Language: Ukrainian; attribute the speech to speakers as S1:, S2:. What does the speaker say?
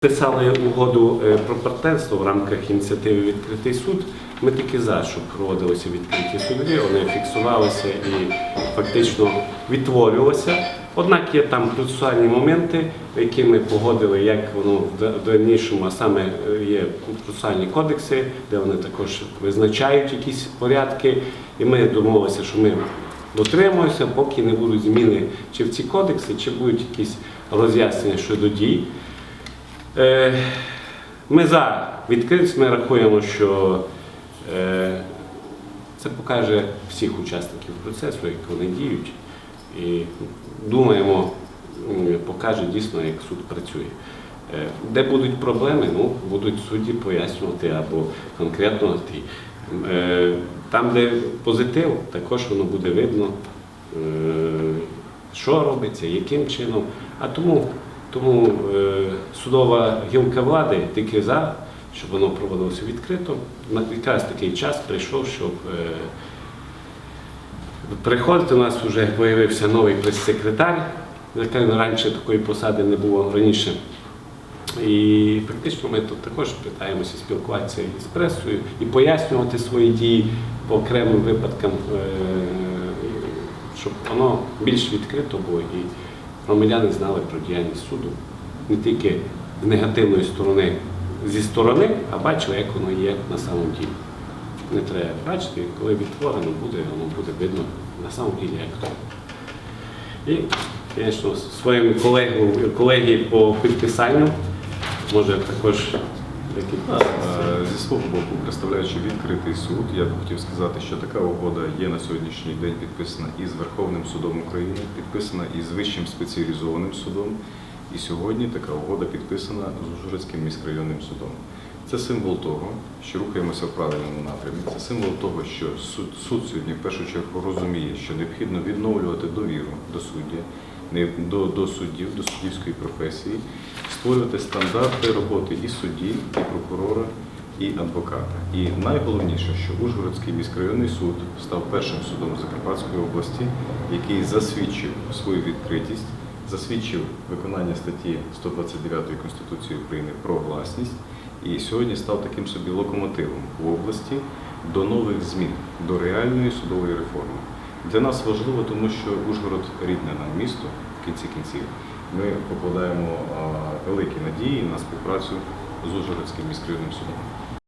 S1: Писали угоду е, про партнерство в рамках ініціативи Відкритий суд. Ми тільки за, щоб проводилися відкриті суди, вони фіксувалися і фактично відтворювалися. Однак є там процесуальні моменти, які ми погодили, як воно в да- дальнішому, а саме е, є процесуальні кодекси, де вони також визначають якісь порядки. І ми домовилися, що ми дотримуємося, поки не будуть зміни чи в ці кодекси, чи будуть якісь роз'яснення щодо дій. Е, Ми за відкритість, ми рахуємо, що е, це покаже всіх учасників процесу, як вони діють. І думаємо, покаже дійсно, як суд працює. Е, Де будуть проблеми, ну, будуть судді пояснювати або конкретно ті. Е, Там, де позитив, також воно буде видно, е, що робиться, яким чином. А тому, тому судова гілка влади тільки за, щоб воно проводилося відкрито. На- Якраз такий час прийшов, щоб приходити. У нас вже з'явився новий прес-секретар, раніше такої посади не було раніше. І практично ми тут також питаємося спілкуватися і з пресою і пояснювати свої дії по окремим випадкам, е, щоб воно більш відкрито було і громадяни знали про діяльність суду не тільки з негативної сторони зі сторони, а бачили, як воно є на самом ділі. Не треба бачити, коли відтворено буде, воно буде видно на самом ділі, як то. І, звісно, своїм колегам, колеги по підписанню, може також.
S2: Е, Зі свого боку, представляючи відкритий суд, я б хотів сказати, що така угода є на сьогоднішній день підписана і з Верховним судом України, підписана і з Вищим спеціалізованим судом. І сьогодні така угода підписана з Ужгородським міськрайонним судом. Це символ того, що рухаємося в правильному напрямі. Це символ того, що суд, суд сьогодні в першу чергу розуміє, що необхідно відновлювати довіру до суддя, до, до суддів, до суддівської професії, створювати стандарти роботи і судді, і прокурора, і адвоката. І найголовніше, що Ужгородський міськрайонний суд став першим судом Закарпатської області, який засвідчив свою відкритість, засвідчив виконання статті 129 Конституції України про власність і сьогодні став таким собі локомотивом в області до нових змін, до реальної судової реформи. Для нас важливо, тому що Ужгород рідне нам місто в кінці кінців. Ми покладаємо великі надії на співпрацю з Ужгородським міськрайонним судом.